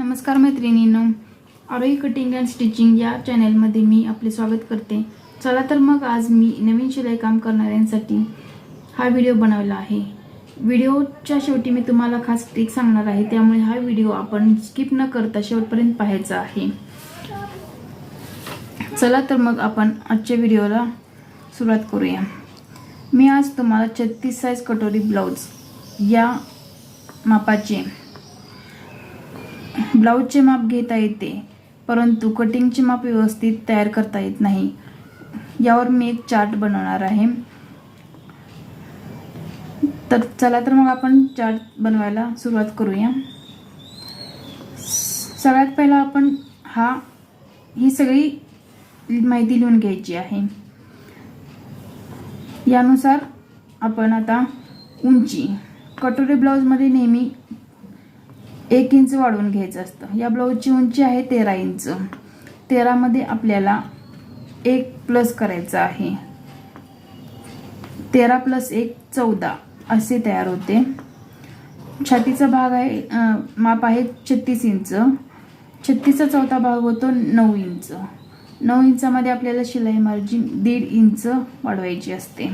नमस्कार मैत्रिणींनो. आरोही cutting and stitching या चॅनलमध्ये मी आपले स्वागत करते. चला तर मग आज मी नवीन शिलाई काम करणाऱ्यांसाठी हा व्हिडिओ बनवला आहे. व्हिडिओच्या शेवटी मी तुम्हाला खास ट्रिक सांगणार आहे. त्यामुळे हा व्हिडिओ आपण स्किप न करता शेवटपर्यंत पाहायचा आहे. चला तर मग आपण आजच्या व्हिडिओला सुरुवात करूया. मी आज तुम्हाला छत्तीस साईज कटोरी ब्लाऊज या मापाचे ब्लाऊजचे माप घेता येते परंतु कटिंगचे माप व्यवस्थित तयार करता येत नाही. यावर मी एक चार्ट बनवणार आहे. तर चला तर मग आपण चार्ट बनवायला सुरुवात करूया. सगळ्यात पहिला आपण हा ही सगळी माहिती लिहून घ्यायची आहे. यानुसार आपण आता उंची. कटोरे ब्लाऊजमध्ये नेहमी एक इंच वाढवून घ्यायचं असतं. या ब्लाऊजची उंची आहे तेरा इंच. तेरामध्ये आपल्याला एक प्लस करायचं आहे. तेरा प्लस एक चौदा. असे तयार होते. छातीचा भाग आहे माप आहे छत्तीस इंच. छत्तीसचा चौथा भाग होतो नऊ इंच. नऊ इंचामध्ये आपल्याला शिलाई मार्जिन दीड इंच वाढवायची असते.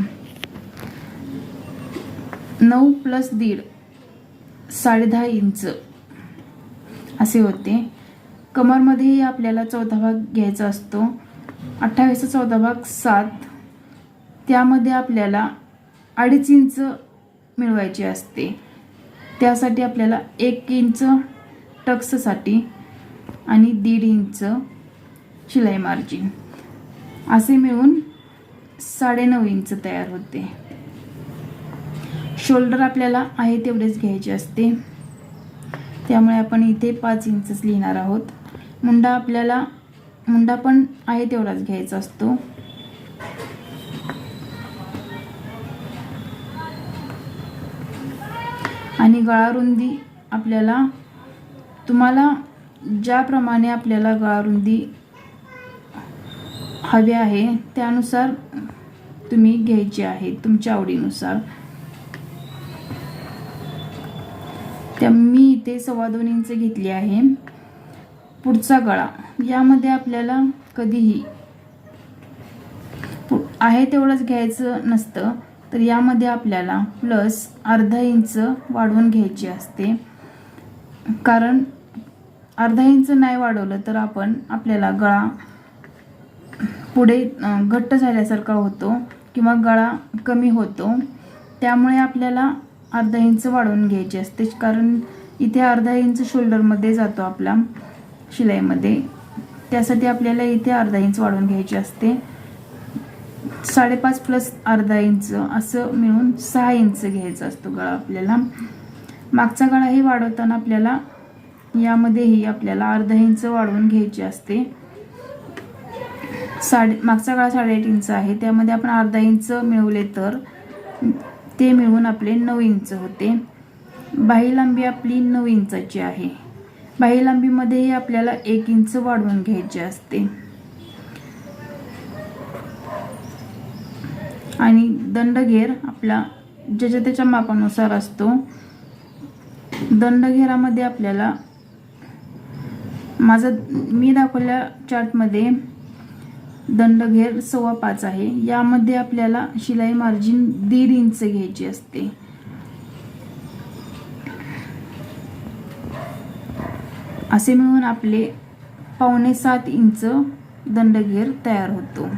नऊ प्लस दीड साडेदहा इंच. असे होते. कमरमध्येही आपल्याला चौथा भाग घ्यायचा असतो. अठ्ठावीसचा चौथा भाग सात. त्यामध्ये आपल्याला अडीच इंच मिळवायचे असते. त्यासाठी आपल्याला एक इंच टक्ससाठी आणि दीड इंच शिलाई मार्जिन. असे मिळून साडेनऊ इंच तयार होते. शोल्डर आपल्याला आहे तेवढेच घ्यायचे असते. त्यामुळे आपण इथे पाच इंचच लिहिणार आहोत. मुंडा आपल्याला मुंडा पण आहे तेवढाच घ्यायचा असतो. आणि गळारुंदी आपल्याला तुम्हाला ज्याप्रमाणे आपल्याला गळारुंदी हवी आहे त्यानुसार तुम्ही घ्यायची आहे तुमच्या आवडीनुसार. त्या मी इथे सव्वा दोन इंच घेतली आहे. पुढचा गळा. यामध्ये आपल्याला कधीही पु- आहे तेवढंच घ्यायचं नसतं. तर यामध्ये आपल्याला प्लस अर्धा इंच वाढवून घ्यायची असते. कारण अर्धा इंच नाही वाढवलं तर आपण आपल्याला गळा पुढे घट्ट झाल्यासारखा होतो किंवा गळा कमी होतो. त्यामुळे आपल्याला अर्धा इंच वाढवून घ्यायची असते कारण इथे अर्धा इंच शोल्डरमध्ये जातो आपला शिलाईमध्ये. त्यासाठी आपल्याला इथे अर्धा इंच वाढवून घ्यायची असते. साडेपाच प्लस अर्धा इंच असं मिळून सहा इंच घ्यायचा असतो गळा आपल्याला. मागचा गळाही वाढवताना आपल्याला यामध्येही आपल्याला अर्धा इंच वाढवून घ्यायची असते. साडे मागचा गळा साडेआठ इंच आहे त्यामध्ये आपण अर्धा इंच मिळवले तर ते मिळून आपले नऊ इंच होते. बाही लांबी आपली नऊ इंचाची आहे. बाही लांबीमध्येही आपल्याला एक इंच वाढवून घ्यायचे असते. आणि दंडघेर आपला ज्याच्या त्याच्या मापानुसार असतो. दंडघेरामध्ये आपल्याला माझा मी दाखवल्या चार्टमध्ये दंडघेर सव्वा पाच आहे. यामध्ये आपल्याला शिलाई मार्जिन दीड इंच घ्यायची असते. असे मिळून आपले पावणे सात इंच दंडघेर तयार होतो.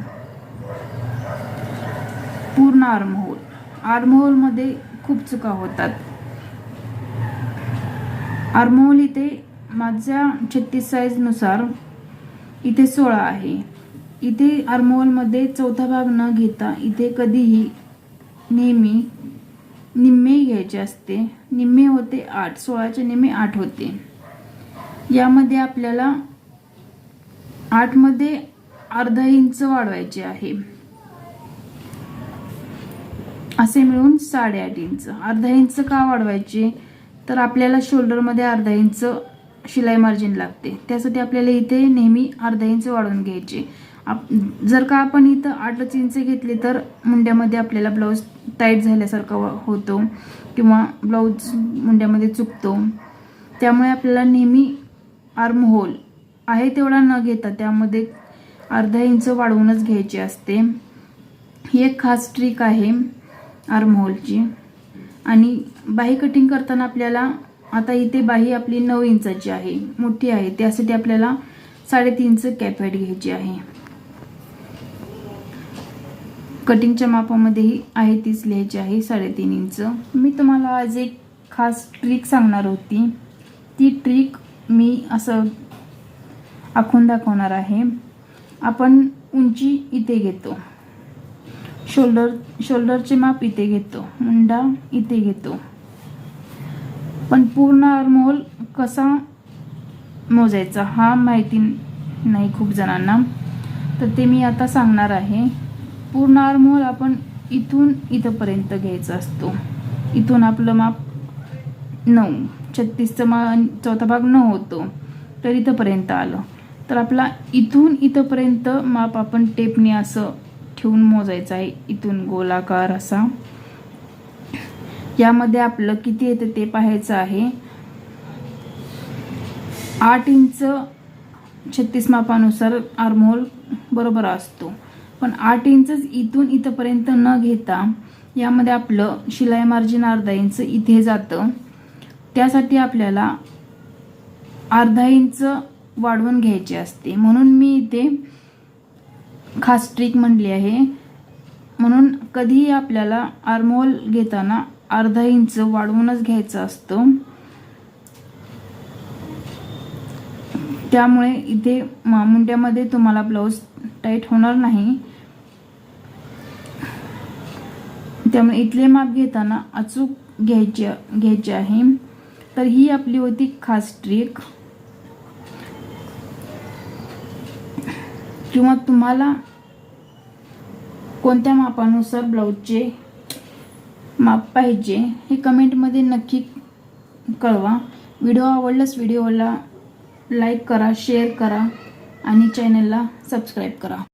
पूर्ण आर्महोल आर्महोलमध्ये खूप चुका होतात. आर्महोल इथे माझ्या छत्तीस साईजनुसार इथे सोळा आहे. इथे आरमोलमध्ये चौथा भाग न घेता इथे कधीही नेहमी निम्मे घ्यायचे असते. निम्मे होते आठ. सोळाचे निम्मे आठ होते. यामध्ये आपल्याला आठमध्ये अर्धा इंच वाढवायचे आहे. असे मिळून साडेआठ इंच. अर्धा इंच का वाढवायचे? तर आपल्याला शोल्डरमध्ये अर्धा इंच शिलाई मार्जिन लागते. त्यासाठी आपल्याला इथे नेहमी अर्धा इंच वाढवून घ्यायचे. आप जर का आपण इथं आठच इंच घेतले तर मुंड्यामध्ये आपल्याला ब्लाऊज टाईट झाल्यासारखा व- होतो किंवा ब्लाऊज मुंड्यामध्ये चुकतो. त्यामुळे आपल्याला नेहमी आर्म होल आहे तेवढा न घेता त्यामध्ये अर्धा इंच वाढवूनच घ्यायची असते. ही एक खास ट्रिक आहे आर्म होलची आणि बाही कटिंग करताना आपल्याला आता इथे बाही आपली नऊ इंचाची आहे मोठी आहे. त्यासाठी आपल्याला साडेतीनचं कॅपॅट घ्यायची आहे. कटिंगच्या मापामध्येही आहे तीच लिहायची आहे साडेतीन इंच. मी तुम्हाला आज एक खास ट्रिक सांगणार होती. ती ट्रिक मी असं आखून दाखवणार आहे. आपण उंची इथे घेतो. शोल्डर शोल्डरचे माप इथे घेतो. मुंडा इथे घेतो. पण पूर्ण आर्महोल कसा मोजायचा हा माहिती नाही खूप जणांना. तर ते मी आता सांगणार आहे. पूर्ण आर्महोल आपण इथून इथंपर्यंत घ्यायचा असतो. इथून आपलं माप नऊ. छत्तीसचं मा चौथा भाग नऊ होतो. तर इथंपर्यंत आलं. तर आपला इथून इथंपर्यंत माप आपण टेपने असं ठेवून मोजायचं आहे. इथून गोलाकार असा. यामध्ये आपलं किती येतं ते पाहायचं आहे. आठ इंच छत्तीस मापानुसार आर्मोल बरोबर असतो. पण आठ इंचच इथून इथंपर्यंत न घेता यामध्ये आपलं शिलाई मार्जिन अर्धा इंच इथे जातं. त्यासाठी आपल्याला अर्धा इंच वाढवून घ्यायचे असते. म्हणून मी इथे खास ट्रिक म्हणली आहे. म्हणून कधीही आपल्याला आर्मोल घेताना अर्धा इंच वाढवूनच घ्यायचं असतं. त्यामुळे इथे मुंड्यामध्ये तुम्हाला ब्लाऊज टाईट होणार नाही. त्यामुळे इथले माप घेताना अचूक घ्यायचे घ्यायचे आहे. तर ही आपली होती खास ट्रिक किंवा तुम्हाला कोणत्या मापानुसार ब्लाऊजचे माप पाहिजे हे कमेंटमध्ये नक्की कळवा. व्हिडिओ आवडल्यास व्हिडिओला लाईक करा शेअर करा आणि चॅनलला सबस्क्राईब करा.